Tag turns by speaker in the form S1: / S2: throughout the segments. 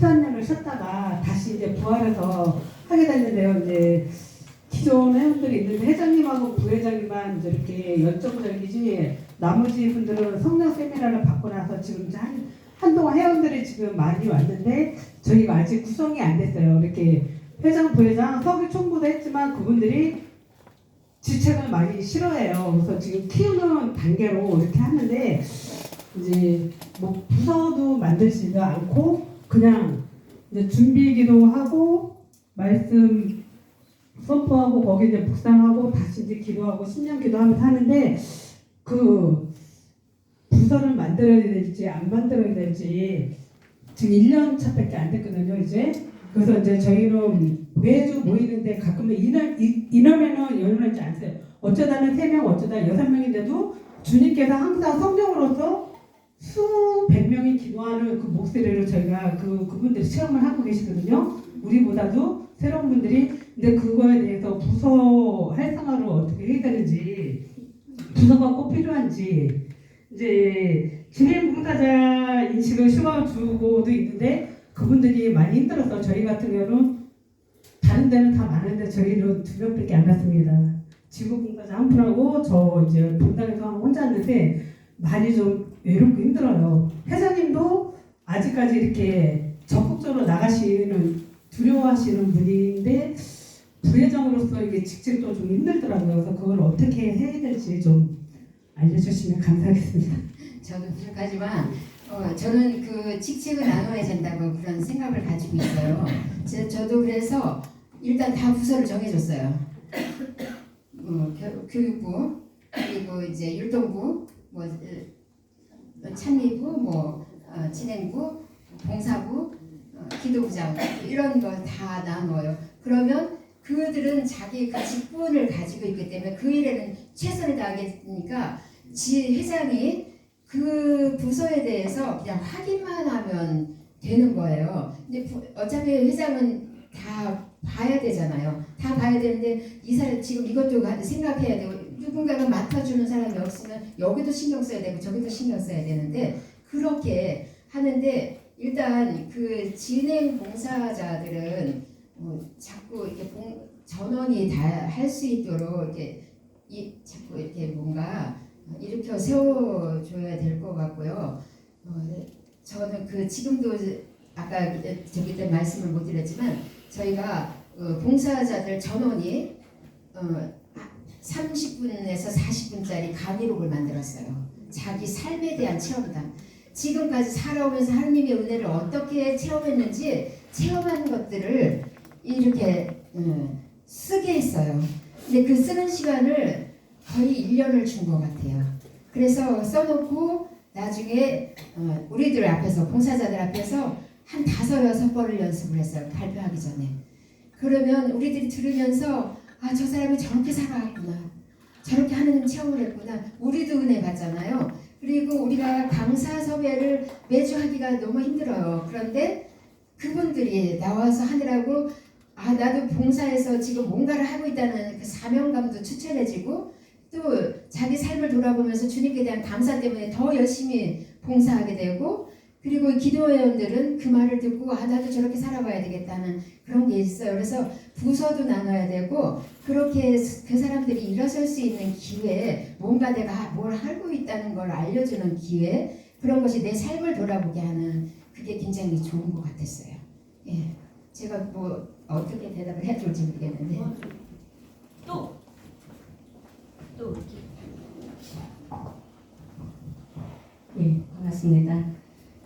S1: 13년을 쉬었다가 다시 이제 부활해서 하게 됐는데요. 이제 기존 회원들이 있는데 회장님하고 부회장님만 이렇게 열정적이지 나머지 분들은 성령 세미나를 받고 나서 지금 한, 한동안 회원들이 지금 많이 왔는데 저희가 아직 구성이 안 됐어요. 이렇게 회장, 부회장, 서기 총무도 했지만 그분들이 지책을 많이 싫어해요. 그래서 지금 키우는 단계로 이렇게 하는데 이제 뭐 부서도 만들지도 않고 그냥 이제 준비 기도 하고 말씀 선포하고 거기 이제 묵상하고 다시 이제 기도하고 신년 기도하면서 하는데 그 부서를 만들어야 될지 안 만들어야 될지 지금 1년 차밖에 안 됐거든요 이제. 그래서 이제 저희는 매주 모이는데 가끔은 인원, 이- 인원에는 연연하지 않어요. 어쩌다는 3명 어쩌다 6명인데도 주님께서 항상 성령으로서 수백 명이 기도하는 그 목소리를 저희가 그 그분들이 체험을 하고 계시거든요. 우리보다도 새로운 분들이 근데 그거에 대해서 부서 활성화를 어떻게 해야 되는지 부서가 꼭 필요한지 이제 진행 봉사자 인식을 심어주고도 있는데 그분들이 많이 힘들어서 저희 같은 경우는 다른 데는 다 많은데 저희는 두 명밖에 안 갔습니다. 지구 봉사자 한 분하고 저 이제 본당에서 혼자 왔는데 많이 좀 외롭고 힘들어요. 회장님도 아직까지 이렇게 적극적으로 나가시는 두려워하시는 분인데 부회장으로서 이게 직책도 좀 힘들더라고요. 그래서 그걸 어떻게 해야 될지 좀 알려주시면 감사하겠습니다.
S2: 저도 부족하지만 어, 저는 그 직책을 나눠야 된다고 그런 생각을 가지고 있어요. 제, 저도 그래서 일단 다 부서를 정해줬어요. 어, 교, 교육부 그리고 이제 율동부 뭐 어, 찬미부 뭐 어, 진행부 봉사부 어, 기도부장 이런 걸다 나눠요. 그러면 그들은 자기 그 직분을 가지고 있기 때문에 그 일에는 최선을 다하겠으니까 지 회장이 그 부서에 대해서 그냥 확인만 하면 되는 거예요. 근데 부- 어차피 회장은 다 봐야 되잖아요. 다 봐야 되는데 이 사람 지금 이것도 가- 생각해야 되고 누군가가 맡아주는 사람이 없으면 여기도 신경 써야 되고 저기도 신경 써야 되는데 그렇게 하는데 일단 그 진행 봉사자들은 어, 자꾸 이렇게 봉, 전원이 다 할 수 있도록 이렇게 이 자꾸 이렇게 뭔가 일으켜 세워줘야 될 것 같고요. 어, 저는 그 지금도 아까 저기 때 말씀을 못 드렸지만 저희가 어, 봉사자들 전원이 어, 30분에서 40분짜리 강의록을 만들었어요. 자기 삶에 대한 체험담. 지금까지 살아오면서 하느님의 은혜를 어떻게 체험했는지 체험한 것들을 이렇게 음, 쓰게 했어요. 근데 그 쓰는 시간을 거의 1년을 준 것 같아요. 그래서 써놓고 나중에 어, 우리들 앞에서 봉사자들 앞에서 한 다섯 여섯 번을 연습을 했어요. 발표하기 전에. 그러면 우리들이 들으면서 아 저 사람이 저렇게 살아왔구나. 저렇게 하느님 체험을 했구나. 우리도 은혜 받잖아요. 그리고 우리가 강사 섭외를 매주 하기가 너무 힘들어요. 그런데 그분들이 나와서 하느라고 아 나도 봉사에서 지금 뭔가를 하고 있다는 그 사명감도 추천해지고 또 자기 삶을 돌아보면서 주님께 대한 감사 때문에 더 열심히 봉사하게 되고 그리고 기도회원들은 그 말을 듣고 아 나도 저렇게 살아봐야 되겠다는 그런 게 있어요. 그래서 부서도 나눠야 되고 그렇게 그 사람들이 일어설 수 있는 기회, 뭔가 내가 뭘 하고 있다는 걸 알려주는 기회 그런 것이 내 삶을 돌아보게 하는 그게 굉장히 좋은 것 같았어요. 예, 제가 뭐 어떻게 대답을 해야 될지 모르겠는데.
S3: 또, 또
S4: 예, 반갑습니다.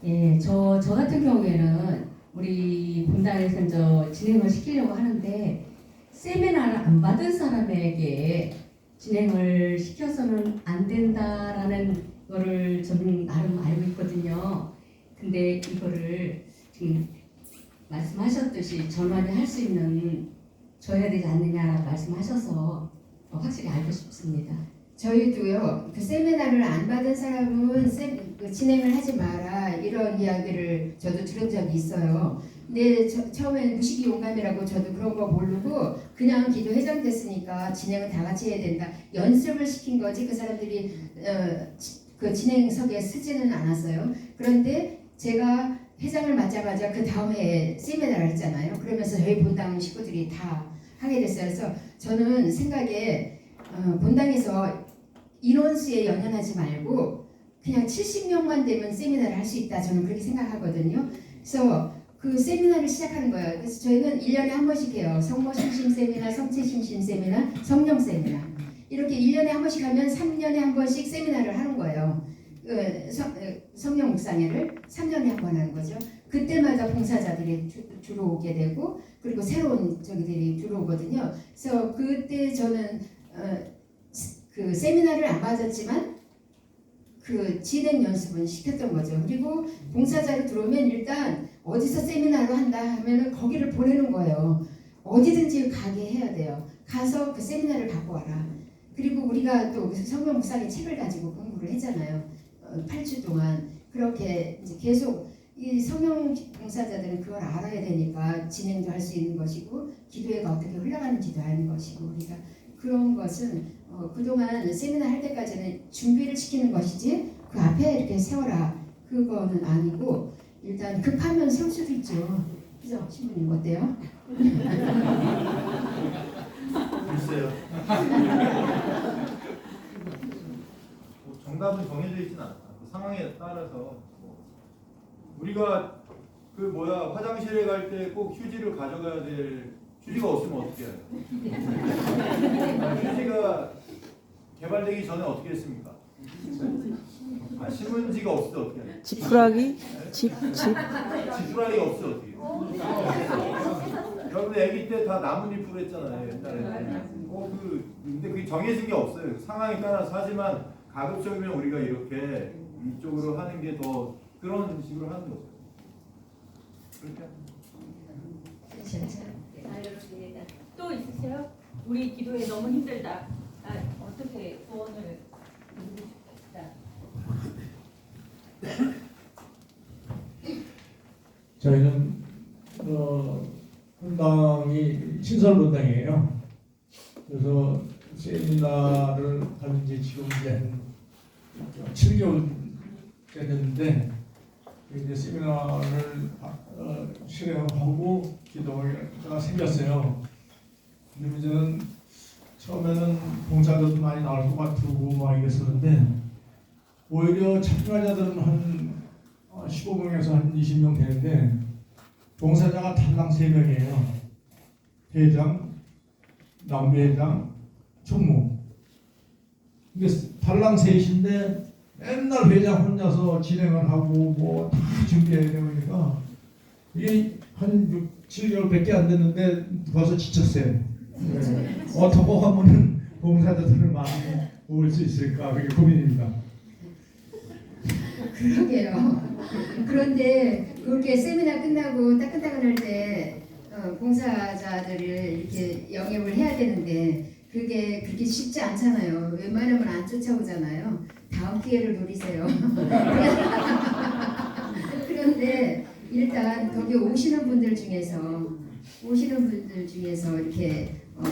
S4: 예, 저, 저 같은 경우에는 우리 분당에서 이제 진행을 시키려고 하는데 세미나를 안 받은 사람에게 진행을 시켜서는 안 된다라는 거를 저는 나름 알고 있거든요. 근데 이거를 지금 말씀하셨듯이 전환이 할 수 있는 줘야 되지 않느냐라고 말씀하셔서 어, 확실히 알고 싶습니다.
S2: 저희도요 그 세미나를 안 받은 사람은 세, 그 진행을 하지 마라 이런 이야기를 저도 들은 적이 있어요. 근데 저, 처음에는 무식이 용감이라고 저도 그런 거 모르고 그냥 기도 회장 됐으니까 진행은 다 같이 해야 된다 연습을 시킨 거지 그 사람들이 어, 지- 그 진행석에 쓰지는 않았어요. 그런데 제가 회장을 맡자마자 그 다음에 세미나를 했잖아요. 그러면서 저희 본당 식구들이 다 하게 됐어요. 그래서 저는 생각에 어, 본당에서 인원수에 연연하지 말고 그냥 70명만 되면 세미나를 할 수 있다. 저는 그렇게 생각하거든요. 그래서 그 세미나를 시작하는 거예요. 그래서 저희는 1년에 한 번씩 해요. 성모 신심 세미나, 성체 신심 세미나, 성령 세미나. 이렇게 1년에 한 번씩 하면 3년에 한 번씩 세미나를 하는 거예요. 그 성, 어, 성령 묵상회를 3년에 한 번 하는 거죠. 그때마다 봉사자들이 주, 주로 오게 되고 그리고 새로운 저기들이 들어오거든요. 그래서 그때 저는 어, 그 세미나를 안 받았지만 그 진행 연습은 시켰던 거죠. 그리고 봉사자로 들어오면 일단 어디서 세미나를 한다 하면은 거기를 보내는 거예요. 어디든지 가게 해야 돼요. 가서 그 세미나를 받고 와라. 그리고 우리가 또 성경 묵상의 책을 가지고 공부를 했잖아요. 어, 8주 동안 그렇게 이제 계속 이 성령 봉사자들은 그걸 알아야 되니까 진행도 할 수 있는 것이고 기도회가 어떻게 흘러가는지도 아는 것이고 우리가 그 런 것은 어, 그동안 세미나 할 때까지는 준비를 시키는 것이지 그 앞에 이렇게 세워라 그거는 아니고 일단 급하면 세울 수도 있죠. 그죠? 신부님 어때요?
S5: 글쎄요. 뭐 정답은 정해져 있진 않다. 그 상황에 따라서 뭐 우리가 그 뭐야 화장실에 갈 때 꼭 휴지를 가져가야 될 휴지가 없으면 어떻게 해요? 휴지가 개발되기 전에 어떻게 했습니까? 아, 신문지가 없을 때 어떻게 해요?
S6: 지푸라기 집 집.
S5: 지푸라기가 없을 때 어떻게 해요? 여러분 아기 때 다 나뭇잎으로 했잖아요 옛날에. 어, 그 근데 그게 정해진 게 없어요. 상황에 따라서 하지만 가급적이면 우리가 이렇게 이쪽으로 하는 게 더 그런 식으로 하는 거죠. 그렇게 하는 거죠.
S3: 알겠습니다. 또 있으세요? 우리 기도에 너무 힘들다. 아, 어떻게 구원을 이루고 싶다.
S7: 저희는 어, 분당이 신설 분당이에요. 그래서 세미나를 하는 지 지금 이제 한 7개월 됐는데 이제 세미나를 어, 실행하고 기도가 생겼어요. 근데 문제는 처음에는 봉사자도 많이 나올 것 같고 막 이랬었는데 오히려 참가자들은 한 15명에서 한 20명 되는데 봉사자가 단당 3명이에요. 회장, 남부회장, 총무. 근데 달랑 셋인데 맨날 회장 혼자서 진행을 하고 뭐 다 준비해야 되니까 이게 한 6, 7개월밖에 안 됐는데 벌써 지쳤어요. 네. 어떻게 하면 봉사자들을 많이 모을 수 있을까 그게 고민입니다.
S2: 그러게요. 그런데 그렇게 세미나 끝나고 따끈따끈할 때 어, 봉사자들을 이렇게 영입을 해야 되는데 그게 그렇게 쉽지 않잖아요. 웬만하면 안 쫓아오잖아요. 다음 기회를 노리세요. 그런데 일단 거기 오시는 분들 중에서 오시는 분들 중에서 이렇게 어,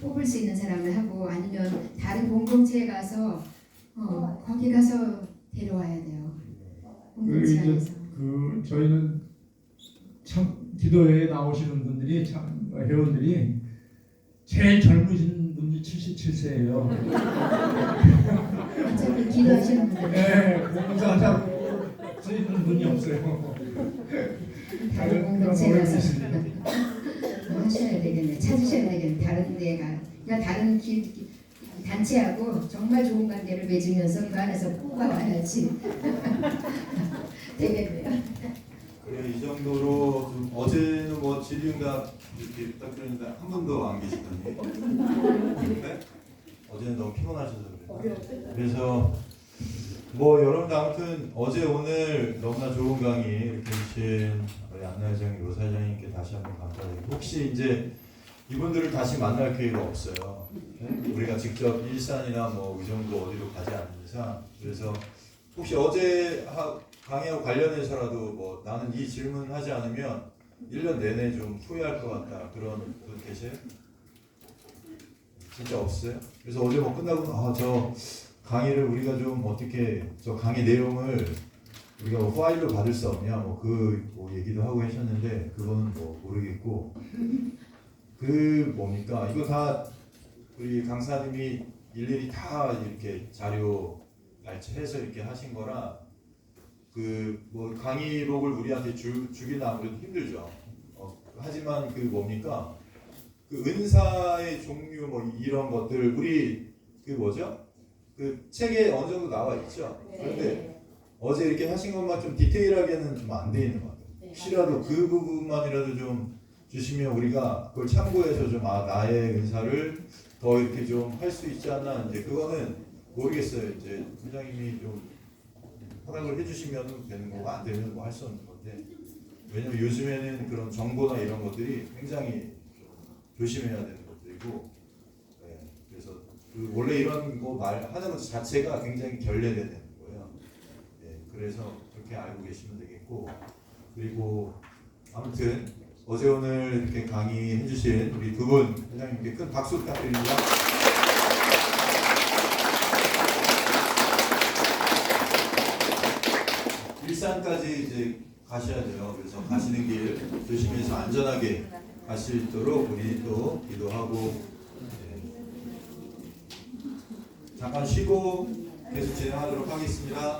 S2: 뽑을 수 있는 사람을 하고 아니면 다른 공동체에 가서 어, 거기 가서 데려와야 돼요.
S7: 그
S2: 공동체 안에서.
S7: 그 저희는 참 기도회에 나오시는 분들이 참 회원들이 제일 젊으신 분이 77세예요.
S2: 어차피 기도하시는 분들
S7: 네, 봉사하자고 쓰이는 분이 없어요.
S2: 공동체 가서 하셔야 되겠네. 찾으셔야 되겠네. 다른 데가 그냥 다른 기, 기- 단체하고 정말 좋은 관계를 맺으면서 그 안에서 뽑아와야지 되겠네요.
S8: 그래 이 정도로 좀 어제는 뭐 질의응답 이렇게 부탁드렸는데 한 분도 안 계시더니 네? 어제는 너무 피곤하셔서 그래요. 그래서 뭐 여러분들 아무튼 어제 오늘 너무나 좋은 강의 이렇게 해주신 우리 안나 회장님, 로 사장님께 다시 한번 감사드리고 혹시 이제 이분들을 다시 만날 기회가 없어요. 네? 우리가 직접 일산이나 뭐 의정부 어디로 가지 않는 이상 그래서 혹시 어제 하, 강의하고 관련해서라도 뭐 나는 이 질문 하지 않으면 1년 내내 좀 후회할 것 같다 그런 분 계세요? 진짜 없어요? 그래서 어제 뭐 끝나고 아저 강의를 우리가 좀 어떻게 저 강의 내용을 우리가 뭐 파일로 받을 수 없냐 뭐그 뭐 얘기도 하고 하셨는데 그거는 뭐 모르겠고. 그 뭡니까? 이거 다 우리 강사님이 일일이 다 이렇게 자료 발췌해서 이렇게 하신 거라 그 뭐 강의록을 우리한테 주, 주기는 아무래도 힘들죠. 어, 하지만 그 뭡니까? 그 은사의 종류 뭐 이런 것들 우리 그 뭐죠? 그 책에 어느 정도 나와 있죠. 그런데 어제 이렇게 하신 것만 좀 디테일하게는 좀 안 돼 있는 것 같아요. 혹시라도 그 부분만이라도 좀 주시면 우리가 그걸 참고해서 좀 아 나의 은사를 더 이렇게 좀 할 수 있지 않나 이제 그거는 모르겠어요. 이제 부장님이 좀 허락을 해주시면 되는 거고 안 되면 뭐 할 수 없는 건데 왜냐면 요즘에는 그런 정보나 이런 것들이 굉장히 좀 조심해야 되는 것들이고 네, 그래서 그 원래 이런 거 말 하는 것 자체가 굉장히 결례되는. 네, 그래서 그렇게 알고 계시면 되겠고 그리고 아무튼 어제 오늘 이렇게 강의해 주신 우리 두 분 회장님께 큰 박수 부탁드립니다. 일산까지 이제 가셔야 돼요. 그래서 가시는 길 조심해서 안전하게 가시도록 우리 또 기도하고 네. 잠깐 쉬고 계속 진행하도록 하겠습니다.